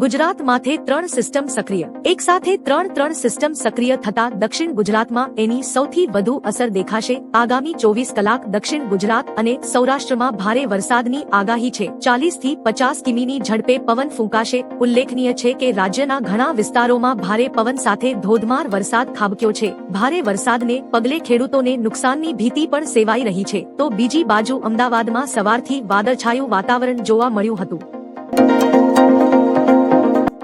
ગુજરાત માથે ત્રણ સિસ્ટમ સક્રિય. એક સાથે ત્રણ ત્રણ સિસ્ટમ સક્રિય થતા દક્ષિણ ગુજરાતમાં એની સૌથી વધુ અસર દેખાશે. આગામી ચોવીસ કલાક દક્ષિણ ગુજરાત અને સૌરાષ્ટ્રમાં ભારે વરસાદની આગાહી છે. ચાલીસથી પચાસ કિમીની ઝડપે પવન ફૂંકાશે. ઉલ્લેખનીય છે કે રાજ્યના ઘણા વિસ્તારોમાં ભારે પવન સાથે ધોધમાર વરસાદ ખાબક્યો છે. ભારે વરસાદને પગલે ખેડૂતોને નુકસાનની ભીતિ પણ સેવાઈ રહી છે. તો બીજી બાજુ અમદાવાદમાં સવારથી વાદળછાયું વાતાવરણ જોવા મળ્યું હતું.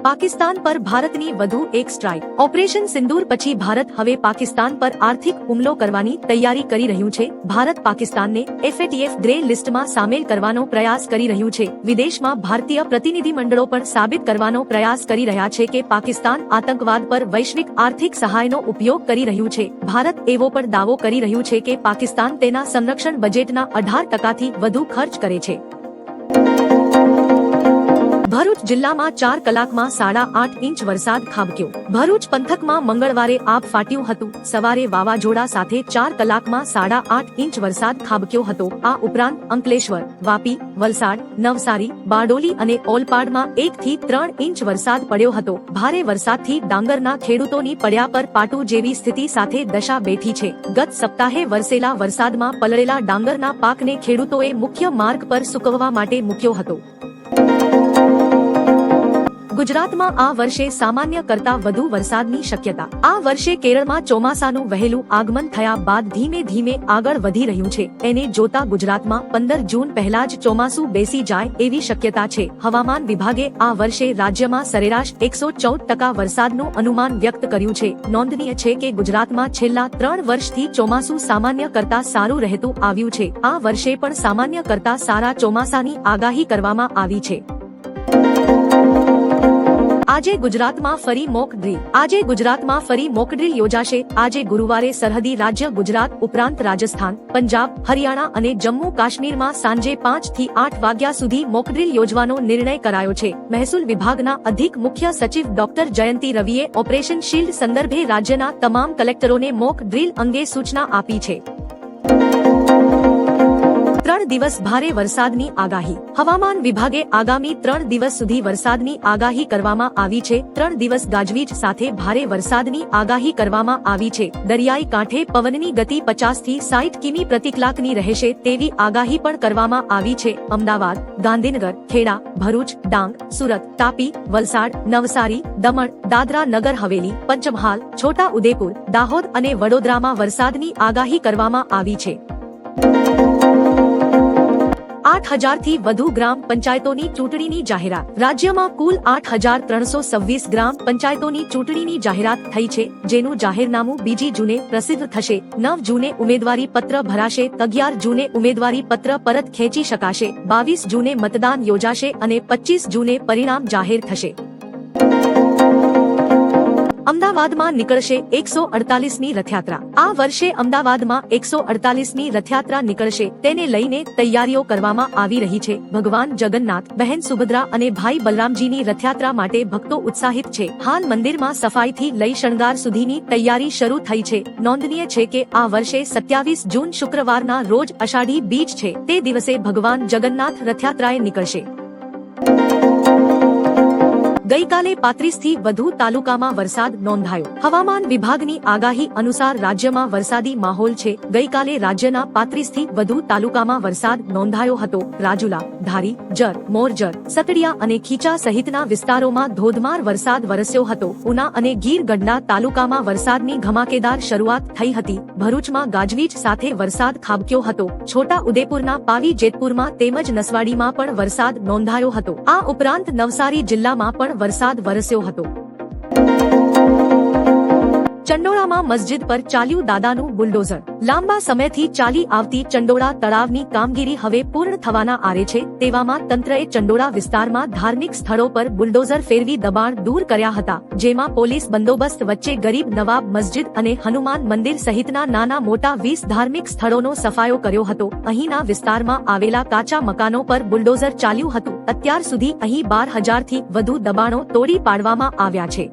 પાકિસ્તાન પર ભારતની વધુ એક સ્ટ્રાઇક. ઓપરેશન સિંદૂર પછી ભારત હવે પાકિસ્તાન પર આર્થિક હુમલો કરવાની તૈયારી કરી રહ્યું છે. ભારત પાકિસ્તાનને એફએટીએફ ગ્રે લિસ્ટમાં સામેલ કરવાનો પ્રયાસ કરી રહ્યું છે. વિદેશમાં ભારતીય પ્રતિનિધિમંડળો પણ સાબિત કરવાનો પ્રયાસ કરી રહ્યા છે કે પાકિસ્તાન આતંકવાદ પર વૈશ્વિક આર્થિક સહાયનો ઉપયોગ કરી રહ્યું છે. ભારત એવો પણ દાવો કરી રહ્યું છે કે પાકિસ્તાન તેના સંરક્ષણ બજેટના અઢાર ટકાથી વધુ ખર્ચ કરે છે. ભરૂચ જિલ્લામાં ચાર કલાકમાં સાડા આઠ ઇંચ વરસાદ ખાબક્યો. ભરૂચ પંથકમાં મંગળવારે આબ ફાટ્યું હતું. સવારે વાવાઝોડા સાથે ચાર કલાકમાં સાડા આઠ ઇંચ વરસાદ ખાબક્યો હતો. આ ઉપરાંત અંકલેશ્વર, વાપી, વલસાડ, નવસારી, બારડોલી અને ઓલપાડમાં એક થી ત્રણ ઇંચ વરસાદ પડ્યો હતો. ભારે વરસાદથી ડાંગરના ખેડૂતોની પડ્યા પર પાટું જેવી સ્થિતિ સાથે દશા બેઠી છે. ગત સપ્તાહે વરસેલા વરસાદમાં પલળેલા ડાંગરના પાકને ખેડૂતોએ મુખ્ય માર્ગ પર સૂકવવા માટે મૂક્યો હતો. ગુજરાતમાં આ વર્ષે સામાન્ય કરતા વધુ વરસાદની શક્યતા. આ વર્ષે કેરળમાં ચોમાસાનું વહેલું આગમન થયા બાદ ધીમે ધીમે આગળ વધી રહ્યું છે. એને જોતા ગુજરાતમાં પંદર જૂન પહેલા જ ચોમાસું બેસી જાય એવી શક્યતા છે. હવામાન વિભાગે આ વર્ષે રાજ્યમાં સરેરાશ એકસો ચૌદ ટકા વરસાદનું અનુમાન વ્યક્ત કર્યું છે. નોંધનીય છે કે ગુજરાતમાં છેલ્લા ત્રણ વર્ષથી ચોમાસું સામાન્ય કરતા સારું રહેતું આવ્યું છે. આ વર્ષે પણ સામાન્ય કરતા સારા ચોમાસાની આગાહી કરવામાં આવી છે. આજે ગુજરાતમાં ફરી મોક ડ્રીલ આજે ગુજરાતમાં ફરી મોક ડ્રીલ યોજાશે. આજે ગુરુવારે સરહદી રાજ્ય ગુજરાત ઉપરાંત રાજસ્થાન, પંજાબ, હરિયાણા અને જમ્મુ કાશ્મીરમાં સાંજે પાંચથી આઠ વાગ્યા સુધી મોક ડ્રીલ યોજવાનો નિર્ણય કરાયો છે. મહેસૂલ વિભાગના અધિક મુખ્ય સચિવ ડોક્ટર જયંતિ રવિએ ઓપરેશન શિલ્ડ સંદર્ભે રાજ્યના તમામ કલેક્ટરોને મોક ડ્રીલ અંગે સૂચના આપી છે. ત્રણ દિવસ ભારે વરસાદની આગાહી. હવામાન વિભાગે આગામી ત્રણ દિવસ સુધી વરસાદની આગાહી કરવામાં આવી છે. ત્રણ દિવસ ગાજવીજ સાથે ભારે વરસાદની આગાહી કરવામાં આવી છે. દરિયાઈ કાંઠે પવનની ગતિ પચાસથી સાઠ કિમી પ્રતિ કલાકની રહેશે તેવી આગાહી પણ કરવામાં આવી છે. અમદાવાદ, ગાંધીનગર, ખેડા, ભરૂચ, ડાંગ, સુરત, તાપી, વલસાડ, નવસારી, દમણ, દાદરા નગર, હવેલી, પંચમહાલ છોટા ઉદેપુર દાહોદ અને વડોદરામાં વરસાદની આગાહી કરવામાં આવી છે. આઠ હજારથી વધુ ગ્રામ પંચાયતોની ચૂંટણીની જાહેરાત. રાજ્યમાં કુલ આઠ હજાર ત્રણસો સવ્વીસ ગ્રામ પંચાયતોની ચૂંટણીની જાહેરાત થઈ છે, જેનું જાહેરનામું બીજી જૂને પ્રસિદ્ધ થશે. નવ જૂને ઉમેદવારી પત્ર ભરાશે, અગિયાર જૂને ઉમેદવારી પત્ર પરત ખેંચી શકાશે, બાવીસ જૂને મતદાન યોજાશે અને પચીસ જૂને પરિણામ જાહેર થશે. અમદાવાદમાં નીકળશે એકસો અડતાલીસની રથયાત્રા. આ વર્ષે અમદાવાદમાં એકસો અડતાલીસની રથયાત્રા નીકળશે. તેને લઈને તૈયારીઓ કરવામાં આવી રહી છે. ભગવાન જગન્નાથ, બહેન સુભદ્રા અને ભાઈ બલરામજીની રથયાત્રા માટે ભક્તો ઉત્સાહિત છે. હાલ મંદિરમાં સફાઈથી લઈ શણગાર સુધીની તૈયારી શરૂ થઈ છે. નોંધનીય છે કે આ વર્ષે સત્યાવીસ જૂન શુક્રવારના રોજ અષાઢી બીજ છે. તે દિવસે ભગવાન જગન્નાથ રથયાત્રાએ નીકળશે. ગઈકાલે પાંત્રીસથી વધુ તાલુકામાં વરસાદ નોંધાયો. હવામાન વિભાગની આગાહી અનુસાર રાજ્યમાં વરસાદી માહોલ છે. ગઈકાલે રાજ્યના પાંત્રીસથી વધુ તાલુકામાં વરસાદ નોંધાયો હતો. રાજુલા, ધારી, જર મોરજર સતડિયા અને ખીચા સહિતના વિસ્તારોમાં ધોધમાર વરસાદ વરસ્યો હતો. ઉના અને ગીર ગઢડા તાલુકામાં વરસાદની ધમાકેદાર શરૂઆત થઈ હતી. ભરૂચમાં ગાજવીજ સાથે વરસાદ ખાબક્યો હતો. છોટા ઉદેપુરના પાવી જેતપુરમાં તેમજ નસવાડીમાં પણ વરસાદ નોંધાયો હતો. આ ઉપરાંત નવસારી જિલ્લામાં પણ વરસાદ વરસ્યો હતો. ચંડોળામાં મસ્જિદ પર ચાલ્યું દાદાનું બુલડોઝર. લાંબા સમયથી ચાલી આવતી ચંડોળા તળાવની કામગીરી હવે પૂર્ણ થવાના આરે છે, તેવામાં તંત્રએ ચંડોળા વિસ્તારમાં ધાર્મિક સ્થળો પર બુલડોઝર ફેરવી દબાણ દૂર કર્યા હતા, જેમાં પોલીસ બંદોબસ્ત વચ્ચે ગરીબ નવાબ મસ્જિદ અને હનુમાન મંદિર સહિતના નાના મોટા વીસ ધાર્મિક સ્થળોનો સફાયો કર્યો હતો. અહીંના વિસ્તારમાં આવેલા કાચા મકાનો પર બુલડોઝર ચાલ્યું હતું. અત્યાર સુધી અહીં બાર હજારથી વધુ દબાણો તોડી પાડવામાં આવ્યા છે.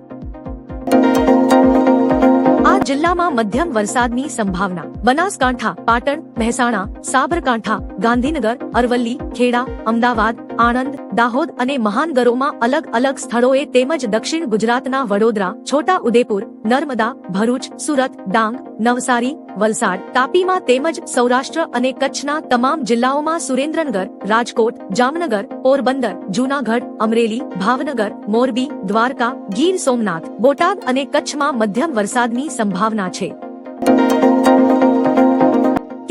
જિલ્લામાં મધ્યમ વરસાદની સંભાવના. બનાસકાંઠા પાટણ મહેસાણા સાબરકાંઠા ગાંધીનગર અરવલ્લી ખેડા અમદાવાદ આણંદ, દાહોદ અને મહાનગરોમાં અલગ અલગ સ્થળોએ તેમજ દક્ષિણ ગુજરાતના વડોદરા, છોટા ઉદેપુર, નર્મદા, ભરૂચ, સુરત, ડાંગ, નવસારી, વલસાડ, તાપીમાં તેમજ સૌરાષ્ટ્ર અને કચ્છના તમામ જિલ્લાઓમાં સુરેન્દ્રનગર, રાજકોટ, જામનગર, પોરબંદર, જૂનાગઢ, અમરેલી, ભાવનગર, મોરબી, દ્વારકા, ગીર સોમનાથ, બોટાદ અને કચ્છમાં મધ્યમ વરસાદની સંભાવના છે.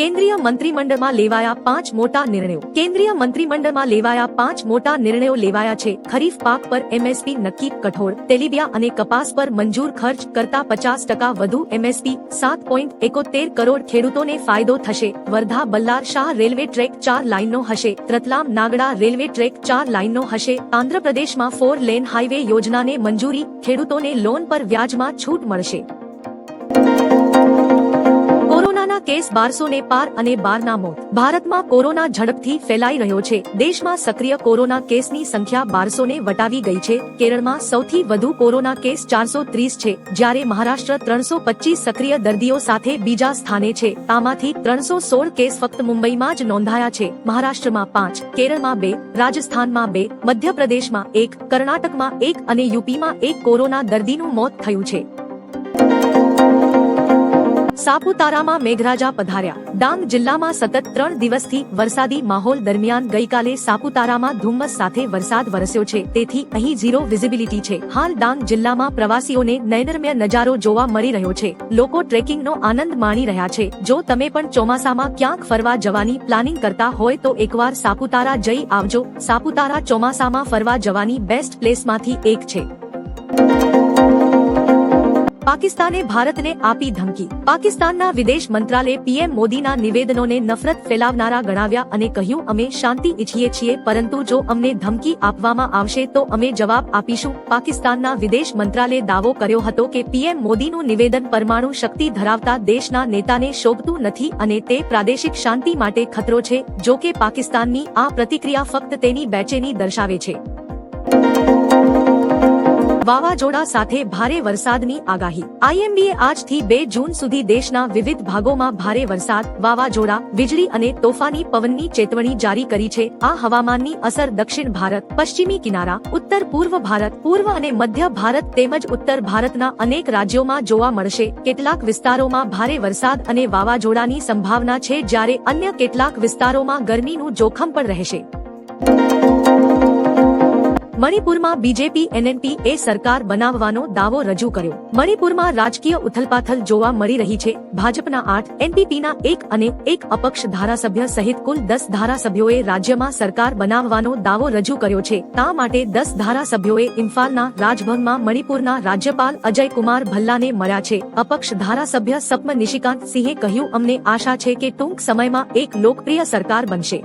કેન્દ્રીય મંત્રીમંડળમાં લેવાયા પાંચ મોટા નિર્ણયો. કેન્દ્રીય મંત્રીમંડળમાં લેવાયા પાંચ મોટા નિર્ણયો લેવાયા છે. ખરીફ પાક પર એમએસપી નક્કી કઠોળ, તેલીબિયા અને કપાસ પર મંજૂર ખર્ચ કરતા પચાસ ટકા વધુ એમએસપી સાત પોઈન્ટ એકોતેર કરોડ ખેડૂતોને ફાયદો થશે. Wardha Ballarshah railway track ચાર લાઇનનો હશે. રતલામ નાગડા રેલવે ટ્રેક ચાર લાઇનનો હશે. આંધ્રપ્રદેશમાં ફોર લેન હાઈવે યોજનાને મંજૂરી, ખેડૂતોને લોન પર વ્યાજમાં છૂટ મળશે. કેસ બારસો ને પાર અને બારના મોત. ભારતમાં કોરોના ઝડપથી ફેલાઈ રહ્યો છે. દેશમાં સક્રિય કોરોના કેસની સંખ્યા બારસો ને વટાવી ગઈ છે. કેરળમાં સૌથી વધુ કોરોના કેસ ચારસો ત્રીસ છે. જ્યારે મહારાષ્ટ્ર ત્રણસો પચીસ સક્રિય દર્દીઓ સાથે બીજા સ્થાને છે. આમાંથી ત્રણસો સોળ કેસ ફક્ત મુંબઈમાં જ નોંધાયા છે. મહારાષ્ટ્રમાં પાંચ, કેરળમાં બે, રાજસ્થાનમાં બે, મધ્યપ્રદેશમાં એક, કર્ણાટકમાં એક અને યુપીમાં એક કોરોના દર્દીનું મોત થયું છે. સાપુતારામાં મેઘરાજા પધાર્યા. ડાંગ જિલ્લામાં સતત ત્રણ દિવસથી વરસાદી માહોલ દરમિયાન ગઈકાલે સાપુતારામાં ધુમ્મસ સાથે વરસાદ વરસ્યો છે. તેથી અહીં ઝીરો વિઝિબિલિટી છે. હાલ ડાંગ જિલ્લામાં પ્રવાસીઓને નયનરમ્ય નજારો જોવા મળી રહ્યો છે. લોકો ટ્રેકિંગનો આનંદ માણી રહ્યા છે. જો તમે પણ ચોમાસામાં ક્યાંક ફરવા જવાની પ્લાનિંગ કરતા હોય તો એકવાર સાપુતારા જઈ આવજો. સાપુતારા ચોમાસામાં ફરવા જવાની બેસ્ટ પ્લેસમાંથી એક છે. પાકિસ્તાને ભારતને આપી ધમકી. પાકિસ્તાનના વિદેશ મંત્રાલયે પીએમ મોદીના નિવેદનોને નફરત ફેલાવનારા ગણાવ્યા અને કહ્યું, અમે શાંતિ ઈચ્છીએ છીએ, પરંતુ જો અમને ધમકી આપવામાં આવશે, તો અમે જવાબ આપીશું. પાકિસ્તાનના વિદેશ મંત્રાલયે દાવો કર્યો હતો કે પીએમ મોદીનું નિવેદન પરમાણુ શક્તિ ધરાવતા દેશના નેતાને શોભતું નથી અને તે પ્રાદેશિક શાંતિ માટે ખતરો છે, જો કે પાકિસ્તાનની આ પ્રતિક્રિયા ફક્ત તેની બેચેની દર્શાવે છે. વાવાઝોડા સાથે ભારે વરસાદની આગાહી. આઈએમડીએ આજથી બે જૂન સુધી દેશના વિવિધ ભાગોમાં ભારે વરસાદ, વાવાઝોડા, વીજળી અને તોફાની પવનની ચેતવણી જારી કરી છે. આ હવામાનની અસર દક્ષિણ ભારત, પશ્ચિમી કિનારા, ઉત્તર પૂર્વ ભારત, પૂર્વ અને મધ્ય ભારત તેમજ ઉત્તર ભારતના અનેક રાજ્યોમાં જોવા મળશે. કેટલાક વિસ્તારોમાં ભારે વરસાદ અને વાવાઝોડાની સંભાવના છે જ્યારે અન્ય કેટલાક વિસ્તારોમાં ગરમીનું જોખમ પણ રહેશે. મણિપુરમાં બીજેપી એનએનપી એ સરકાર બનાવવાનો દાવો રજૂ કર્યો. મણિપુરમાં રાજકીય ઉથલપાથલ જોવા મળી રહી છે. ભાજપના આઠ એનપીપીના એક અને એક અપક્ષ ધારાસભ્ય સહિત કુલ દસ ધારાસભ્યોએ રાજ્યમાં સરકાર બનાવવાનો દાવો રજૂ કર્યો છે. તા માટે દસ ધારાસભ્યોએ ઇમ્ફાલના રાજભવનમાં મણિપુરના રાજ્યપાલ અજય કુમાર ભલ્લાને મળ્યા છે. અપક્ષ ધારાસભ્ય સપમ નિશિકાંત સિંહે કહ્યું, અમને આશા છે કે ટૂંક સમયમાં એક લોકપ્રિય સરકાર બનશે.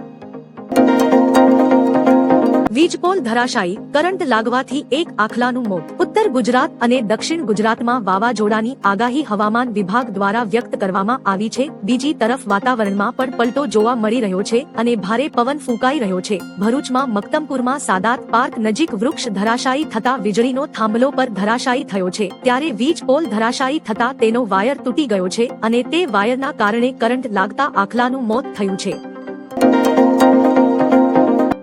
વીજપોલ ધરાશાયી, કરંટ લાગવાથી એક આખલાનું મોત. ઉત્તર ગુજરાત અને દક્ષિણ ગુજરાતમાં વાવાઝોડાની આગાહી હવામાન વિભાગ દ્વારા વ્યક્ત કરવામાં આવી છે. બીજી તરફ વાતાવરણમાં પણ પલટો જોવા મળી રહ્યો છે અને ભારે પવન ફૂંકાઈ રહ્યો છે. ભરૂચમાં મક્તમપુરમાં સાદાત પાર્ક નજીક વૃક્ષ ધરાશાયી થતા વીજળીનો થાંભલો પર ધરાશાયી થયો છે. ત્યારે વીજ પોલ ધરાશાયી થતા તેનો વાયર તૂટી ગયો છે અને તે વાયરના કારણે કરંટ લાગતા આખલાનું મોત થયું છે.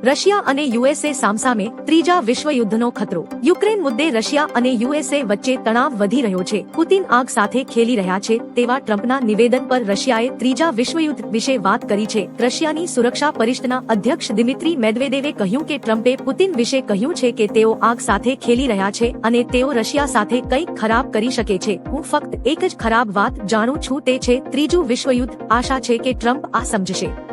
રશિયા અને યુએસએ સામસામે ત્રીજા વિશ્વયુદ્ધનો ખતરો. યુક્રેન મુદ્દે રશિયા અને યુએસએ વચ્ચે તણાવ વધી રહ્યો છે. પુતિન આગ સાથે ખેલી રહ્યા છે તેવા ટ્રમ્પના નિવેદન પર રશિયાએ ત્રીજા વિશ્વયુદ્ધ વિશે વાત કરી છે. રશિયાની સુરક્ષા પરિષદના અધ્યક્ષ દિમિત્રી મેદવેદેવે કહ્યું કે ટ્રમ્પે પુતિન વિશે કહ્યું છે કે તેઓ આગ સાથે ખેલી રહ્યા છે અને તેઓ રશિયા સાથે કંઈક ખરાબ કરી શકે છે. હું ફક્ત એક જ ખરાબ વાત જાણું છું તે છે ત્રીજું વિશ્વયુદ્ધ. આશા છે કે ટ્રમ્પ આ સમજશે.